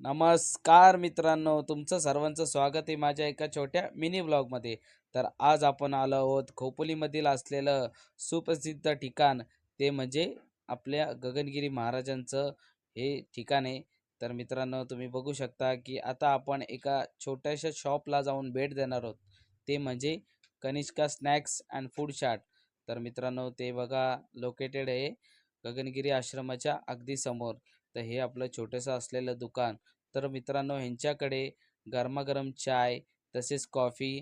नमस्कार मित्रांनो तुमचं सर्वांचं स्वागत आहे माझ्या एका छोट्या मिनी ब्लॉगमध्ये. तर आज आपण आलो आहोत खोपोलीमधील असलेलं सुप्रसिद्ध ठिकाण ते म्हणजे आपल्या गगनगिरी महाराजांचं हे ठिकाण आहे. तर मित्रांनो तुम्ही बघू शकता की आता आपण एका छोट्याशा शॉपला जाऊन भेट देणार आहोत. ते म्हणजे कनिष्का स्नॅक्स अँड फूड शार्ट. तर मित्रांनो ते बघा लोकेटेड आहे गगनगिरी आश्रमाच्या अगदी समोर. तर हे आपलं छोटंसं असलेलं दुकान. तर मित्रांनो ह्यांच्याकडे गरमागरम चाय तसेच कॉफी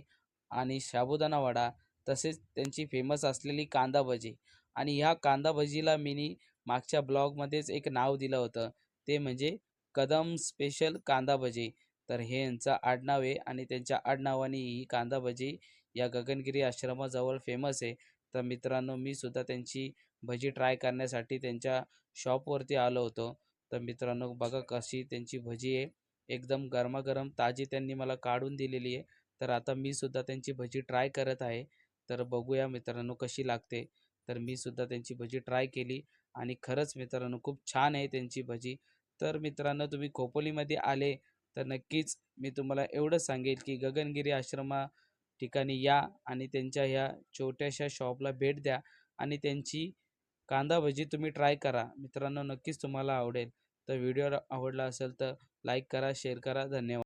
आणि साबुदाणा वडा तसेच त्यांची फेमस असलेली कांदा भजी. आणि ह्या कांदा भजीला मी मागच्या ब्लॉगमध्येच एक नाव दिलं होतं. ते म्हणजे कदम स्पेशल कांदा भजी. तर हे यांचं आडनाव आहे आणि त्यांच्या आडनावाने ही कांदा भजी या गगनगिरी आश्रमाजवळ फेमस आहे. तर मित्रांनो मी सुद्धा त्यांची भजी ट्राय करण्यासाठी त्यांच्या शॉपवरती आलो होतो. तर मित्रांनो बघा कशी त्यांची भजी आहे. एकदम गरमागरम ताजी त्यांनी मला काढून दिलेली आहे. तर आता मी सुद्धा त्यांची भजी ट्राय करत आहे. तर बघूया मित्रांनो कशी लागते. तर मी सुद्धा त्यांची भजी ट्राय केली आणि खरंच मित्रांनो खूप छान आहे त्यांची भजी. तर मित्रांनो तुम्ही खोपोलीमध्ये आले तर नक्कीच मी तुम्हाला एवढंच सांगेल की गगनगिरी आश्रमा ठिकाणी या आणि त्यांच्या ह्या छोट्याशा शॉपला भेट द्या आणि त्यांची कांदा भजी तुम्ही ट्राय करा. मित्रांनो नक्कीच तुम्हाला आवडेल. तर व्हिडिओ आवडला असेल तर लाईक करा शेअर करा. धन्यवाद.